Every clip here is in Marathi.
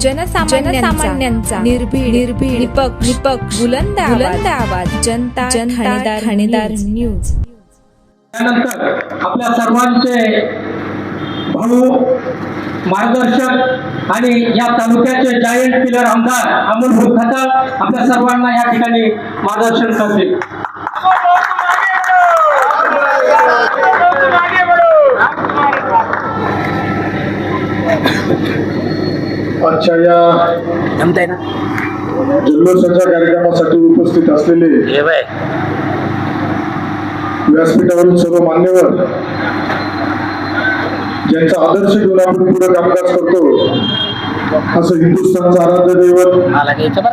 जनसामान्यांचा निर्भीड निर्भीड निपक्ष निपक्ष बुलंद बुलंद आवाज. जनता जनता ठाणेदार न्यूज. त्यानंतर आपल्या सर्वांचे भाऊ मार्गदर्शक आणि या तालुक्याचे जायंट किलर आमदार अमोल भाऊ खताळ आपल्या सर्वांना या ठिकाणी मार्गदर्शन करतील. आजच्या या जल्लोषाच्या कार्यक्रमासाठी उपस्थित असलेले व्यासपीठावरील सर्व मान्यवर ज्यांचा आदर्श घेऊन आपण पुढे कामकाज करतो असं हिंदुस्थानचं आराध्य दैवत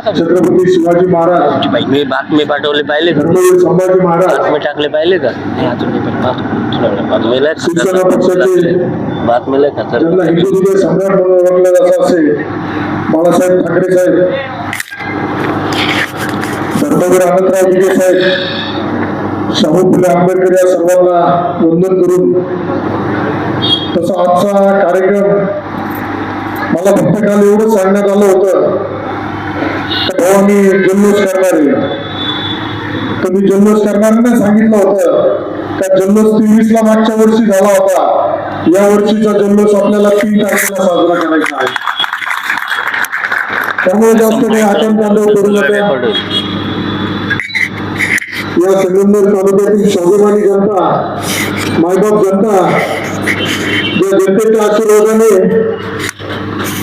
छत्रपती शिवाजी महाराज. मी बातमी पाठवली पाहिले धर्मवीर संभाजी महाराज. बातमी टाकले पाहिले का? नाही अजून मी पण पाहतो. थोड्या वेळात बातमी लय शिवसेना पक्षाचे बातमी लय खतर ज्यांना हिंदू हृदय सम्राट म्हणून ओळखलं जात असे. बाळासाहेब ठाकरे साहेब. धर्मवीर आनंदराव विजय साहेब. शाहू फुले आंबेडकर या सर्वांना वंदन करून तसा आजचा कार्यक्रम मला फक्त काल एवढं सांगण्यात आलं होतं भाऊ मी जल्लोष करणार आहे. तर मी जल्लोष करणार सांगितलं होतं. का जल्लोष तेवीस ला मागच्या वर्षी झाला होता. या वर्षीचा जल्लोष आपल्याला तीन तारखेला साजरा करायचा आहे. त्यामुळे जास्त काही आटम तांडव करू नका. या संगमनेर तालुक्यातील स्वाभिमानी जनता मायबाप जनता या जनतेच्या आशीर्वादाने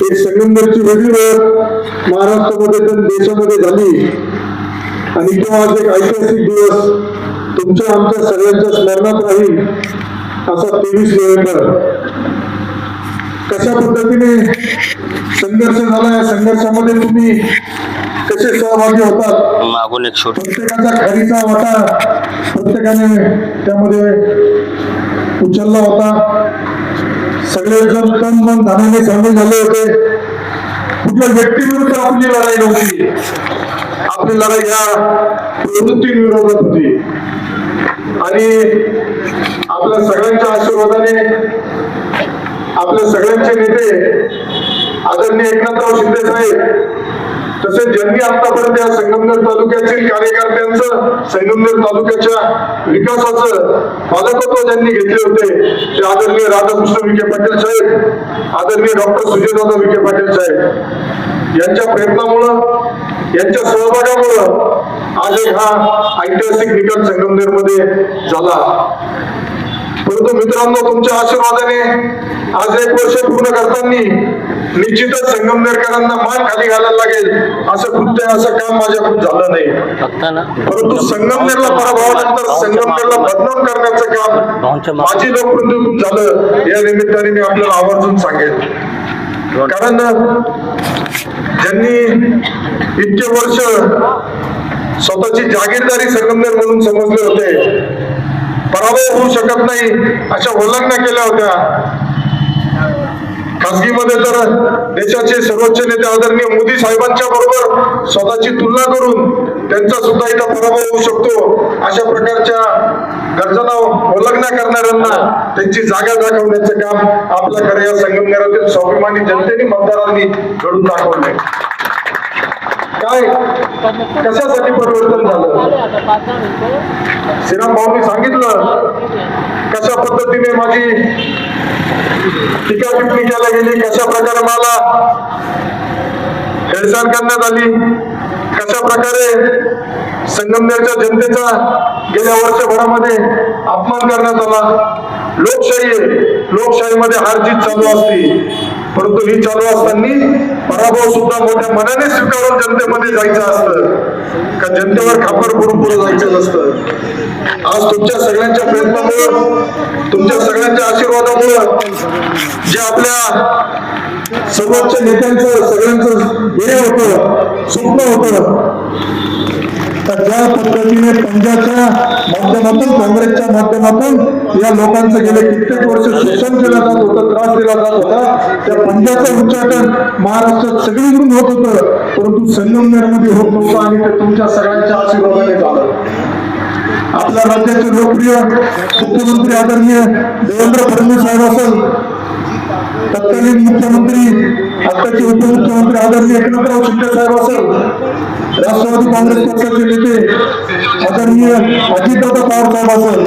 एक संगमनेरची वेगळी ओळख महाराष्ट्रामध्ये तर देशामध्ये झाली. आणि तो आज एक ऐतिहासिक दिवस तुमच्या आमच्या सगळ्यांच्या स्मरणात राहील असा तेवीस नोव्हेंबर. कशा पद्धतीने संघर्ष झाला या संघर्षामध्ये तुम्ही कसे सहभागी होतात? मागून एक छोट प्रत्येकाचा खरीचा वाटा प्रत्येकाने त्यामध्ये उचलला होता. सगळेजण तन मन धनाने सामील झाले होते. कुठल्या व्यक्तीविरुद्ध आपली लढाई नव्हती. आपली लढाई ह्या प्रवृत्तीविरोधात होती. आणि आपल्या सगळ्यांच्या आशीर्वादाने आपल्या सगळ्यांचे नेते आदरणीय एकनाथराव शिंदे साहेब तसेच ज्यांनी आतापर्यंत या संगमनेर तालुक्यातील कार्यकर्त्यांचं संगमनेर तालुक्याच्या विकासाचं पालकत्व ज्यांनी घेतले होते ते आदरणीय राधाकृष्ण विखे पाटील साहेब आदरणीय डॉक्टर सुजयदादा विखे पाटील साहेब यांच्या प्रयत्नामुळं यांच्या सहभागामुळं आज एक हा ऐतिहासिक निकाल संगमनेरमध्ये झाला. परंतु मित्रांनो तुमच्या आशीर्वादाने आज एक वर्ष पूर्ण करताना निश्चितच संगमनेरकरांना मान खाली घालायला लागेल. असं कृत्य असं काम माझ्याकडून झालं नाही. परंतु संगमनेरला पराभवानंतर संगमनेरला बदनाम करण्याचं काम माझी लोकप्रतिनिधीतून झालं. या निमित्ताने मी आपल्याला आवर्जून सांगेन. कारण ज्यांनी इतके वर्ष स्वतःची जागीरदारी संगमनेर म्हणून समजले होते पराभव होऊ शकत नाही अशा उल्लंघना केल्या होत्या. खासगीमध्ये तर देशाचे सर्वोच्च नेते आदरणीय मोदी साहेबांच्या बरोबर स्वतःची तुलना करून त्यांचा सुद्धा इथं पराभव होऊ शकतो अशा प्रकारच्या गर्जना उल्लंघना करणाऱ्यांना त्यांची जागा दाखवण्याचं काम आपल्याकडे या संगमनेरातील स्वाभिमानी जनतेने मतदारांनी घडून दाखवलंय. काय? कशासाठी परिवर्तन झालं? श्रीराम भाऊनी सांगितलं कशा पद्धतीने माझी टीका टिप्पणी केल्या गेली कशा प्रकारे मला हेळसाण करण्यात आली कशा प्रकारे संगमनेरच्या जनतेचा गेल्या वर्षभरामध्ये अपमान करण्यात आला लोकशाही आहे. लोकशाहीमध्ये हार जीत चालू असते. परंतु ही चालू असताना पराभव सुद्धा मोठ्या मनाने स्वीकारून जनतेमध्ये जायचं असतं. का जनतेवर खापर करून पुढे जायचं असतं आज तुमच्या सगळ्यांच्या प्रयत्नामुळं तुमच्या सगळ्यांच्या आशीर्वादामुळं जे आपल्या सर्वोच्च नेत्यांचं सगळ्यांचं ध्येय होतं स्वप्न होतं तर ज्या पद्धतीने पंजाबच्या माध्यमातून काँग्रेसच्या माध्यमातून या लोकांचं गेले कित्येक वर्ष शोषण केलं जात होतं त्रास दिला जात होता त्या पंजाबचं उच्चाटन महाराष्ट्रात सगळीकडून होत होतं परंतु संगमनेरमध्ये होत नव्हतं आणि ते तुमच्या सगळ्यांच्या आशीर्वादाने झालं. आपल्या राज्याचे लोकप्रिय मुख्यमंत्री आदरणीय देवेंद्र फडणवीस साहेब असेल तत्कालीन मुख्यमंत्री आताचे उपमुख्यमंत्री आदरणीय एकनाथराव शिंदे साहेब असेल राष्ट्रवादी काँग्रेस पक्षाचे नेते आदरणीय अजितदादा पवार साहेब असेल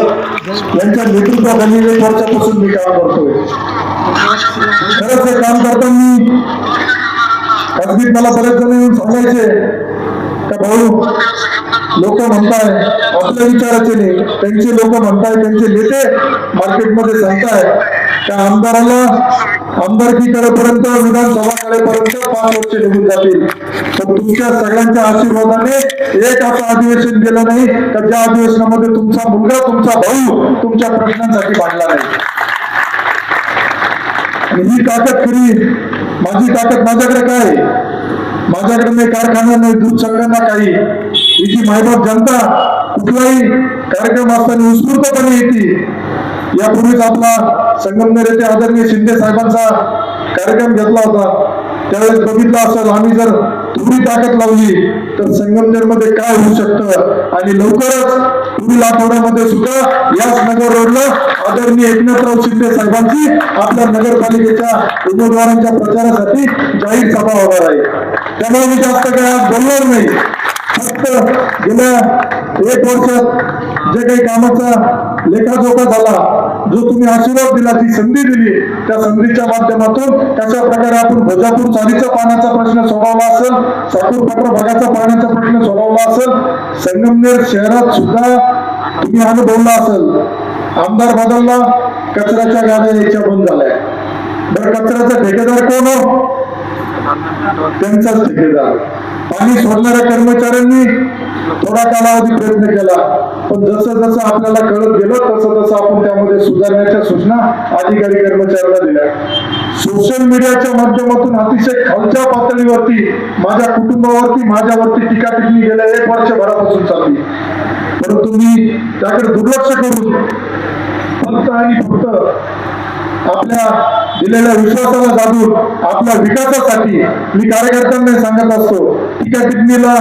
यांच्या नेतृत्वाखाली वर्षापासून मी काम करतोय. खरंच हे काम करताना अगदी मला बरेच जण येऊन सांगायचे का भाऊ लोक म्हणताय आपल्या विचाराचे नाही. त्यांचे लोक म्हणताय त्यांचे नेते मार्केटमध्ये सांगताय. त्या आमदाराला आमदारकी करेपर्यंत विधानसभा करेपर्यंत पाच वर्ष निघून जातील. तर तुमच्या सगळ्यांच्या आशीर्वादाने एक आता अधिवेशन गेलं नाही तर त्या अधिवेशनामध्ये तुमचा मुलगा तुमचा भाऊ तुमच्या प्रश्नांसाठी मांडला नाही. ही ताकद खरी माझी ताकद माझ्याकडे काय? माझ्याकडे नाही कारखाना नाही दूध संघांना काही. ही जी मायबाप जनता कुठलाही कार्यक्रम असताना उत्स्फूर्तपणे येते. यापूर्वीच आपला संगमनेर येथे आदरणीय शिंदे साहेबांचा कार्यक्रम घेतला होता. त्यावेळेस बघितलं असेल आम्ही जर थोडी ताकद लावली तर संगमनेरमध्ये काय होऊ शकतं? आणि लवकरच पुढील आठवड्यामध्ये सुद्धा याच नगर रोडला आदरणीय एकनाथराव शिंदे साहेबांची आपल्या नगरपालिकेच्या उमेदवारांच्या प्रचारासाठी जाहीर सभा होणार आहे. त्यामुळे मी जास्त काय आज बोलणार नाही. फक्त गेल्या एक वर्षात जे काही कामाचा लेखाजोखा झाला जो तुम्ही आशीर्वाद दिला ती संधी दिली त्या संधीच्या माध्यमातून कशा प्रकारे आपण भजापूर चालीचा पाण्याचा प्रश्न सोडवला असेल साकूर पत्र भागाचा पाण्याचा प्रश्न सोडवला असेल संगमनेर शहरात सुद्धा तुम्ही अनुभवला असेल. आमदार बदलला कचऱ्याच्या गाड्या यायच्या बंद झाल्या. बरं कचऱ्याचा ठेकेदार कोण हो? त्यांचाच ठेकेदार. पाणी सोडणाऱ्या कर्मचाऱ्यांनी थोडा कालावधी प्रयत्न केला. पण जसं जसं आपल्याला कळत गेलं तसं तसं आपण त्यामध्ये सुधारण्याच्या सूचना अधिकारी कर्मचाऱ्यांना दिल्या. सोशल मीडियाच्या माध्यमातून अतिशय खालच्या पातळीवरती माझ्या कुटुंबावरती माझ्यावरती टीका टिकली गेल्या एक वर्षभरापासून चालली. परंतु मी त्याकडे दुर्लक्ष करून फक्त आणि फक्त आपल्या दिलेल्या विश्वासाला जाणून आपल्या विकासासाठी मी कार्यकर्त्यांना सांगत असतो टीका टिप्पणीला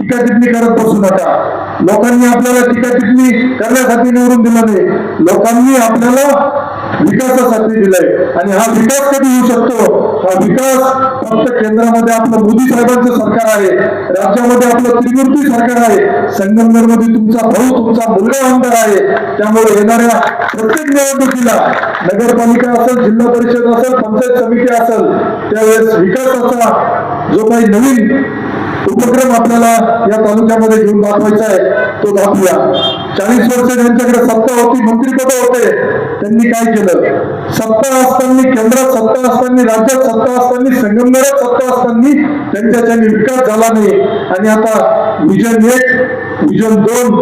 टीका टिप्पणी करत बसू नका. लोकांनी आपल्याला टीका टिप्पणी करण्यासाठी निवडून दिलं नाही. लोकांनी आपल्याला विकासासाठी दिलंय. आणि हा विकास कधी होऊ शकतो? हा विकास फक्त केंद्रामध्ये आपलं मोदी साहेबांचं सरकार आहे. राज्यामध्ये आपलं त्रिमूर्ती सरकार आहे. संगमनेरमध्ये तुमचा भाऊ तुमचा मुलगा आमदार आहे. त्यामुळे येणाऱ्या प्रत्येक निवडणुकीला नगरपालिका असेल जिल्हा परिषद असेल पंचायत समिती असेल त्यावेळेस विकासाचा जो काही नवीन उपक्रम आपल्याला या तालुक्यामध्ये घेऊन दाखवायचा आहे तो दाखवूया. चाळीस वर्ष ज्यांच्याकडे सत्ता होती मंत्रीपद होते त्यांनी काय केलं? सत्ता असताना केंद्रात सत्ता असताना राज्यात सत्ता असताना संगमनेरात सत्ता असताना त्यांच्याच्याने विकास झाला नाही. आणि आता विजन एक विजन दोन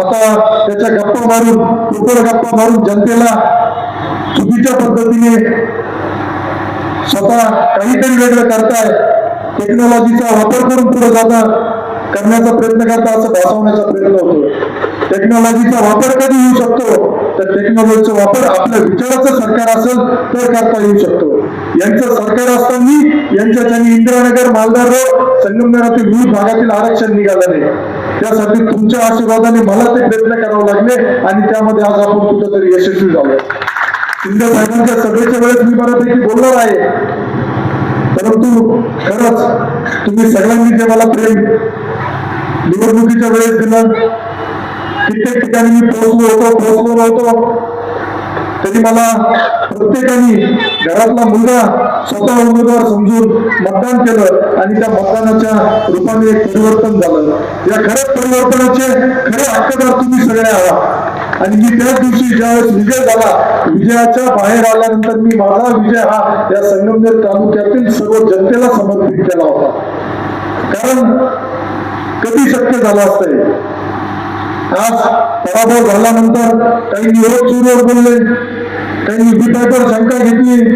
आता त्याच्या गप्पा मारून टोकर गप्पा मारून जनतेला चुकीच्या पद्धतीने स्वतः काहीतरी वेगळं करताय. टेक्नॉलॉजीचा वापर करून पुढे जातात करण्याचा प्रयत्न करता असं भासवण्याचा प्रयत्न होतो. टेक्नॉलॉजीचा वापर कधी येऊ शकतो? तर टेक्नॉलॉजीचा वापर आपल्या विचाराचं सरकार असेल तर करता येऊ शकतो. यांचं सरकार असताना यांच्या त्यांनी इंदिरानगर मालदार रोड संगमनेरातील विविध भागातील आरक्षण निघालं नाही. त्यासाठी तुमच्या आशीर्वादाने मला ते प्रयत्न करावे लागले आणि त्यामध्ये आज आपण कुठंतरी यशस्वी झालो. शिंदे साहेबांच्या सभेच्या वेळेस मी बऱ्यापैकी बोलणार आहे. परंतु खरंच तुम्ही सगळ्यांनी जे मला प्रेम निवडणुकीच्या वेळेस दिलं कित्येक ठिकाणी मी पोहोचलो होतो पोहोचलो नव्हतो. तरी मला प्रत्येकाने घरातला मुलगा स्वतः उमेदवार समजून मतदान केलं आणि त्या मतदानाच्या रूपाने एक परिवर्तन झालं. या खऱ्या परिवर्तनाचे खरे हक्कदार तुम्ही सगळे आहात. आणि मी त्याच दिवशी ज्यावेळेस विजय झाला विजयाच्या बाहेर आल्यानंतर मी माझा विजय हा या संगमनेर तालुक्यातील सर्व जनतेला समर्पित केला होता. कारण कधी शक्य झालं असतंय? आज पराभव झाल्यानंतर काही निरोप चोरीवर बोलले. काही विटावर शंका घेतली.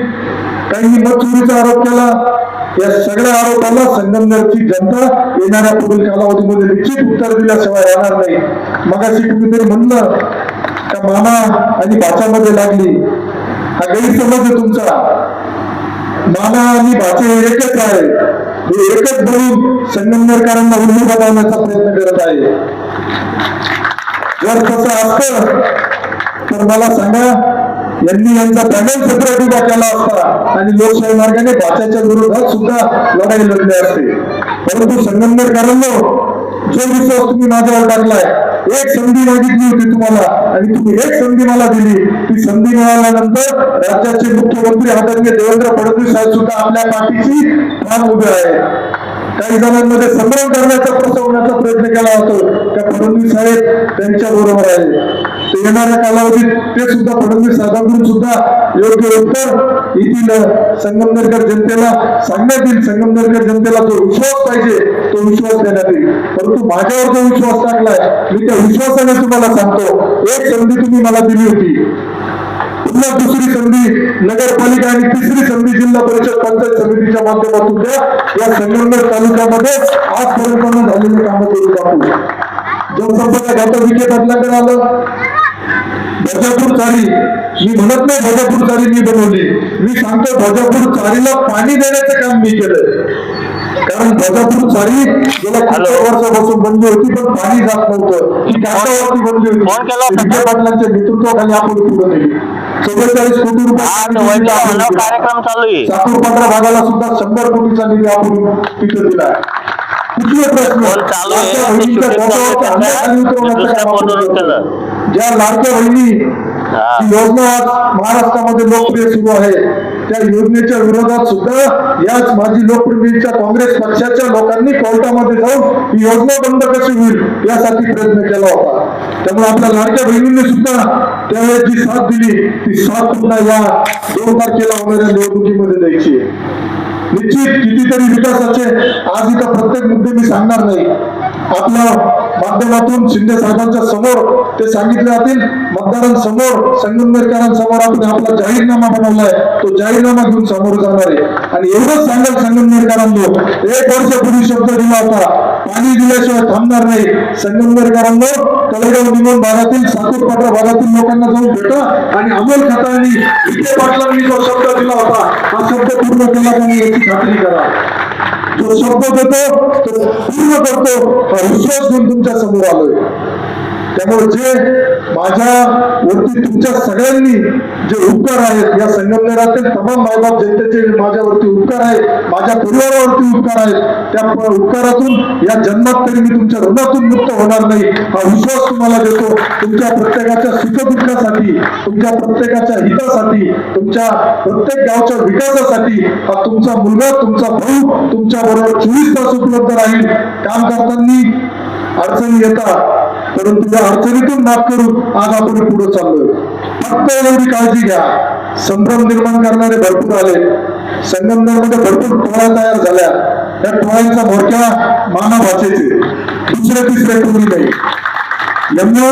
काही मत चोरीचा आरोप केला. या सगळ्या आरोपाला संगमनेरची जनता येणाऱ्या पुढील कालावधीमध्ये निश्चित उत्तर दिल्याशिवाय येणार नाही. मगाशी कुणीतरी म्हणलं का मामा आणि भाच्यामध्ये लागली. हा गैरसमज आहे तुमचा. मामा आणि भाचे एकच आहे हे एकच बनून संगमनेरकरांना उल्लू बनवण्याचा प्रयत्न करत आहे. जर तसं असत तर मला सांगा यांनी यांचा पॅनल सेपरेट उभा केला असता आणि लोकशाही मार्गाने भाषाच्या विरोधात सुद्धा लढाई लढली असते. परंतु संगमनेरकरांना जो विश्वास तुम्ही माझ्यावर टाकलाय एक संधी मागितली होती तुम्हाला आणि तुम्ही एक संधी मला दिली. ती संधी मिळाल्यानंतर राज्याचे मुख्यमंत्री आदरणीय देवेंद्र फडणवीस साहेब सुद्धा आपल्या पाठीशी ठाम उभे आहे काही जणांमध्ये संभ्रम करण्याचा प्रसंग केला होतो त्या फडणवीस साहेब त्यांच्या बरोबर आहे. ते येणाऱ्या कालावधीत ते सुद्धा फडणवीस साहेबांकडून सुद्धा योग्य उत्तर येथील संगमनेरकर जनतेला सांगण्यात येईल. संगमनेरकर जनतेला जो विश्वास पाहिजे तो विश्वास देण्यात येईल. परंतु माझ्यावर जो विश्वास टाकलाय मी त्या विश्वासाने तुम्हाला सांगतो. एक संधी तुम्ही मला दिली होती. पुन्हा दुसरी संधी नगरपालिका आणि तिसरी संधी जिल्हा परिषद पंचायत समितीच्या माध्यमातून द्या. या संगमनेर तालुक्यामध्ये आजपर्यंत न झालेले कामं करू टाकू जनसंपर्क खातं विखे बदलाकडे आलं. भजापूर चारी. मी म्हणत नाही भजापूर चारी मी बनवली. मी सांगतो भजापूर चारीला पाणी देण्याचं काम मी केलं कारण भजापूर चारी गेल्या कित्येक वर्षापासून बनली होती पण पाणी जात नव्हतं. ही कागदावरती बनली होती. विखे पाटलांच्या नेतृत्वाखाली आपण पुढे नेली चव्वेचाळीस कोटी रुपये आहे. साकूरपांढरा भागाला सुद्धा शंभर कोटीचा निधी आपण तिथे दिला कुठले प्रश्न? ते. ज्या लाडक्या बहिणी योजना आज महाराष्ट्रामध्ये लोकप्रिय सुरू आहे. त्या योजनेच्या विरोधात सुद्धा याच माजी लोकप्रतिनिधीच्या काँग्रेस पक्षाच्या लोकांनी कोर्टामध्ये जाऊन ही योजना बंद कशी होईल यासाठी प्रयत्न केला होता. त्यामुळे आपल्या लाडक्या बहिणींनी सुद्धा त्यावेळेस जी साथ दिली ती साथ पुन्हा या दोन तारखेला होणाऱ्या निवडणुकीमध्ये द्यायची आहे. निश्चित कितीतरी विकासाचे आज इथं प्रत्येक मुद्दे मी सांगणार नाही. आपल्या माध्यमातून शिंदे साहेबांच्या समोर ते सांगितले जातील. मतदारांसमोर संगमनेरकरांसमोर आपण आपला जाहीरनामा बनवलाय. तो जाहीरनामा घेऊन समोर जाणार आहे. आणि एवढंच सांगाल संगमनेरकरांनो एक वर्षापूर्वी शब्द दिला होता. पाणी दिल्याशिवाय थांबणार नाही. संगमनेरकरांनो तळेगाव निमोन भागातील सातूरपाटा भागातील लोकांना जाऊन भेटा आणि अमोल खताळांनी विखे पाटलांनी जो शब्द दिला होता हा शब्द पूर्ण केला त्यांनी याची खात्री करा. जो शब्द देतो तो पूर्ण करतो हा विश्वास घेऊन तुमच्यासमोर आलोय. त्यामुळे जे माझ्या वरती तुमच्या सगळ्यांनी जे उपकार आहेत या संगमनेरातील तमाम मायबाप जनतेचे माझ्यावरती उपकार आहेत माझ्या परिवारावरती उपकार आहेत त्या उपकारातून या जन्मात तरी मी तुमच्या ऋणातून मुक्त होणार नाही हा विश्वास तुम्हाला देतो. तुमच्या प्रत्येकाच्या सुखदुःखासाठी तुमच्या प्रत्येकाच्या हितासाठी तुमच्या प्रत्येक गावच्या विकासासाठी हा तुमचा मुलगा तुमचा भाऊ तुमच्या बरोबर चोवीस तास उपलब्ध राहील. काम करताना अडचणी येतात. परंतु या अडचणीतून मात करून आज आपण पुढे चाललोय. फक्त एवढी काळजी घ्या. संभ्रम निर्माण करणारे भरपूर आले. संगमनेरमध्ये भरपूर टोळ्या तयार झाल्या. त्या टोळ्यांचा मोठ्या माना वाचायचे दुसरे तिसरे टोळी नाही. यांना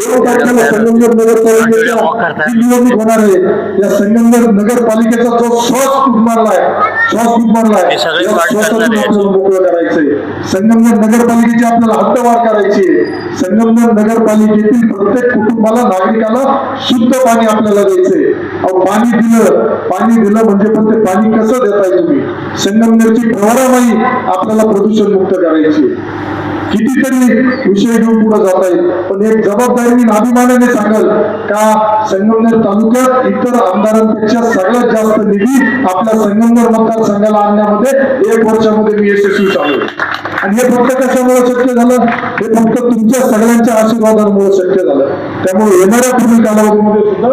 संगमनेर नगरपालिकेच्या जी निवडणूक होणार आहे या संगमनेर नगरपालिकेचा जो श्वास फूट मारलाय श्वास फूट मारलाय मोकळं करायचंय. संगमनेर नगरपालिकेची आपल्याला हद्दवाढ करायची आहे. संगमनेर नगरपालिकेतील प्रत्येक कुटुंबाला नागरिकाला शुद्ध पाणी आपल्याला द्यायचंय. अहो पाणी दिलं पाणी दिलं म्हणजे पण ते पाणी कसं देताय तुम्ही? संगमनेरची प्रवरामाई आपल्याला प्रदूषण मुक्त करायची. कितीतरी विषय घेऊन पुढे जात आहेत पण एक जबाबदारीने अभिमानाने सांगाल का संगमनेर तालुक्यात इतर आमदारांपेक्षा सगळ्यात जास्त निधी आपल्या संगमनेर मतदारसंघाला आणण्यामध्ये एक वर्षामध्ये मी यशस्वी झालो. आणि हे फक्त कशामुळे शक्य झालं? हे फक्त तुमच्या सगळ्यांच्या आशीर्वादांमुळे शक्य झालं. त्यामुळे येणाऱ्या पुढील कालावधीमध्ये सुद्धा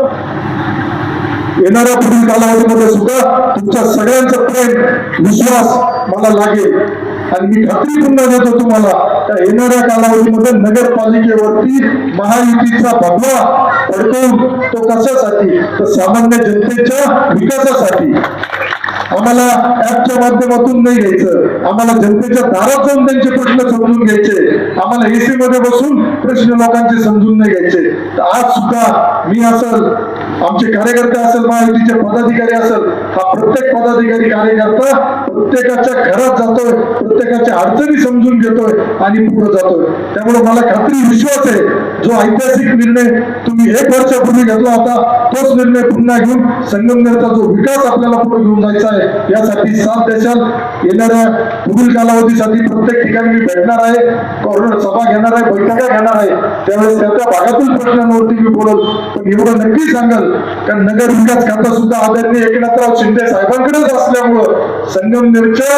येणाऱ्या पुढील कालावधीमध्ये सुद्धा तुमच्या सगळ्यांचं प्रेम विश्वास मला लागेल. आणि मी खात्री पुन्हा देतो तुम्हाला त्या येणाऱ्या कालावधीमध्ये नगरपालिकेवरती महायुतीचा भगवा पडतो तो कशासाठी? तर सामान्य जनतेच्या विकासासाठी. आम्हाला ऍपच्या माध्यमातून नाही घ्यायचं. आम्हाला जनतेच्या दारात जाऊन त्यांचे प्रश्न समजून घ्यायचे. आम्हाला एसी मध्ये बसून प्रश्न लोकांचे समजून नाही घ्यायचे. तर आज सुद्धा मी असं आमचे कार्यकर्ते असेल महायुतीचे पदाधिकारी असेल हा प्रत्येक पदाधिकारी कार्यकर्ता प्रत्येकाच्या घरात जातोय प्रत्येकाच्या अडचणी समजून घेतोय आणि पुढे जातोय. त्यामुळे मला खात्री विश्वास आहे जो ऐतिहासिक निर्णय तुम्ही एक वर्षापूर्वी घेतला होता तोच निर्णय पुन्हा घेऊन संगमनेरचा जो विकास आपल्याला पुढे घेऊन जायचा आहे यासाठी साथ देशाल. येणाऱ्या पुढील कालावधीसाठी प्रत्येक ठिकाणी मी भेटणार आहे कॉर्नर सभा घेणार आहे बैठका घेणार आहे. त्यावेळेस त्या भागातील प्रश्नांवरती मी बोलत पण एवढं नक्की सांगाल कारण नगर विकास खातं सुद्धा आदरणीय एकनाथराव शिंदे साहेबांकडेच असल्यामुळं संगमनेरच्या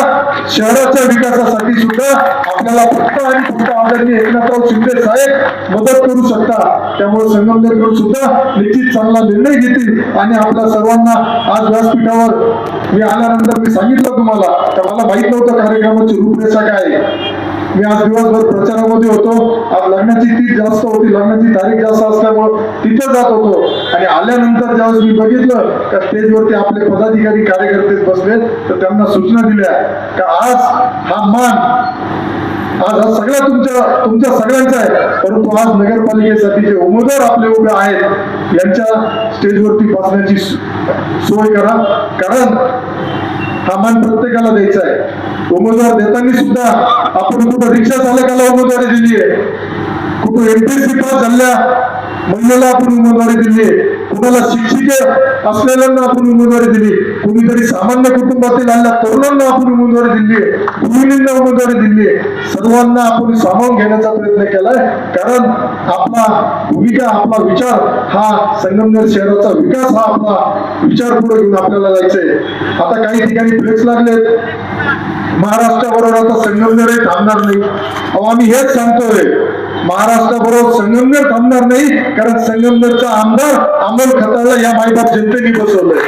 शहराच्या विकासासाठी सुद्धा आपल्याला फक्त आणि फक्त आदरणीय एकनाथराव शिंदे साहेब मदत करू शकता. त्यामुळे संगमनेरकडून सुद्धा निश्चित चांगला निर्णय घेतील आणि आपल्या सर्वांना आज व्यासपीठावर मी आल्यानंतर मी सांगितलं तुम्हाला तर मला माहीत नव्हतं कार्यक्रमाची रूपरेषा काय मी आज दिवसभर प्रचारामध्ये होतो. आज लग्नाची तीच जास्त होती. लग्नाची तारीख जास्त असल्यामुळं तिथं जात होतो. आणि आल्यानंतर ज्यावेळेस मी बघितलं त्या स्टेजवरती आपले पदाधिकारी कार्यकर्ते बसले तर त्यांना सूचना दिल्या का आज हा मान आज हा सगळ्या तुमच्या तुमच्या सगळ्यांचा आहे. परंतु आज नगरपालिकेसाठी जे उमेदवार आपले उभे आहेत यांच्या स्टेजवरती बसण्याची सोय करा. कारण हा मान प्रत्येकाला द्यायचा आहे. उमेदवार देताना सुद्धा आपण कुठं रिक्षा चालकाला उमेदवारी दिली आहे? कुठं एमपीएससी पास झाल्या महिलेला आपण उमेदवारी दिली कुणाला शिक्षिके असलेल्यांना आपण उमेदवारी दिली कुणीतरी सामान्य कुटुंबातील आलेल्या तरुणांना आपण उमेदवारी दिली गृहिणींना उमेदवारी दिली सर्वांना आपण सामावून घेण्याचा प्रयत्न केलाय. कारण आपला भूमिका आपला विचार हा संगमनेर शहराचा विकास हा आपला विचार पुढे घेऊन आपल्याला जायचंय. आता काही ठिकाणी फ्लेक्स लागलेत. महाराष्ट्राबरोबर आता संगमनेरही थांबणार नाही. अहो आम्ही हेच सांगतोय. महाराष्ट्राबरोबर संगमनेर थांबणार नाही कारण संगमनेरचा आमदार अमोल खताला या मायबाप जनतेने बसवलंय.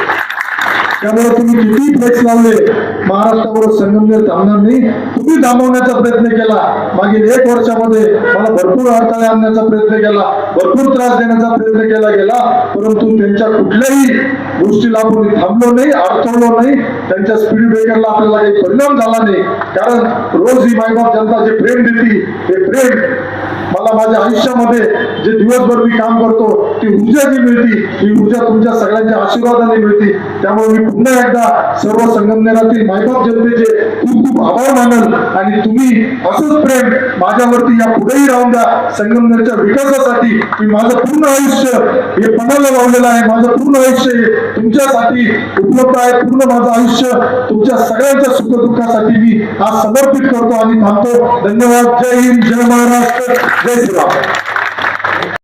त्यामुळे तुम्ही किती फ्लेक्स लावले? महाराष्ट्रावर संगमनेर थांबणार नाही. तुम्ही थांबवण्याचा प्रयत्न केला. मागील एक वर्षामध्ये मला भरपूर अडथळे आणण्याचा प्रयत्न केला. भरपूर त्रास देण्याचा प्रयत्न केला गेला. परंतु त्यांच्या कुठल्याही गोष्टीला आपण थांबलो नाही अडथळलो नाही. त्यांच्या स्पीड ब्रेकरला आपल्याला काही परिणाम झाला नाही. कारण रोज ही मायबाप जनता जे प्रेम देते ते प्रेम मला माझ्या आयुष्यामध्ये जे दिवसभर मी काम करतो ती ऊर्जा जी मिळते ही ऊर्जा तुमच्या सगळ्यांच्या आशीर्वादाने मिळते. त्यामुळे मी पुन्हा एकदा सर्व संगमनेरातील मायबाप जनतेचे खूप खूप आभार मानल. आणि तुम्ही असंच प्रेम माझ्यावरती या पुढेही राहून द्या. संगमनेरच्या विकासासाठी मी माझं पूर्ण आयुष्य हे पणाला लावलेलं आहे. माझं पूर्ण आयुष्य हे तुमच्यासाठी उपलब्ध आहे. पूर्ण माझं आयुष्य तुमच्या सगळ्यांच्या सुखदुःखासाठी मी आज समर्पित करतो आणि थांबतो. धन्यवाद. जय हिंद. जय महाराष्ट्र. जय श्रीराम